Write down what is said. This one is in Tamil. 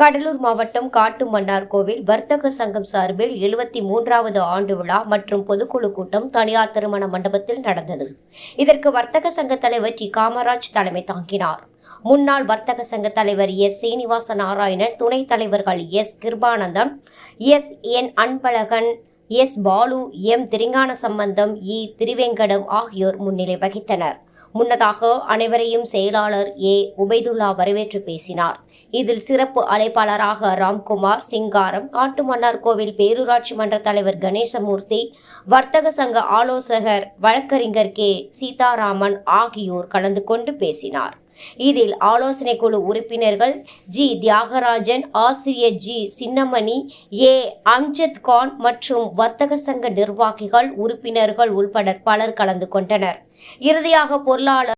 கடலூர் மாவட்டம் காட்டு கோவில் வர்த்தக சங்கம் சார்பில் எழுபத்தி மூன்றாவது ஆண்டு விழா மற்றும் பொதுக்குழு கூட்டம் தனியார் திருமண மண்டபத்தில் நடந்தது. இதற்கு வர்த்தக சங்க தலைவர் டி. காமராஜ் தலைமை தாங்கினார். முன்னாள் வர்த்தக சங்க தலைவர் எஸ். சீனிவாச நாராயணன் துணைத் தலைவர்கள் S. Kirubanandam S. N. Anbazhagan S. Balu M. திரிங்கான Sambandam E. Thiruvengadam ஆகியோர் முன்னிலை வகித்தனர். முன்னதாக அனைவரையும் செயலாளர் ஏ. உபைதுல்லா வரவேற்று பேசினார். இதில் சிறப்பு அழைப்பாளராக ராம்குமார் சிங்காரம் காட்டுமன்னார் கோவில் பேரூராட்சி மன்ற தலைவர் கணேசமூர்த்தி வர்த்தக சங்க ஆலோசகர் வழக்கறிஞர் கே. சீதாராமன் ஆகியோர் கலந்து கொண்டு பேசினார். இதில் ஆலோசனை குழு உறுப்பினர்கள் ஜி. தியாகராஜன் ஆசிரியர் ஜி. சின்னமணி ஏ. அம்ஜத் கான் மற்றும் வர்த்தக சங்க நிர்வாகிகள் உறுப்பினர்கள் உள்பட பலர் கலந்து கொண்டனர். இறுதியாக பொருளாளர்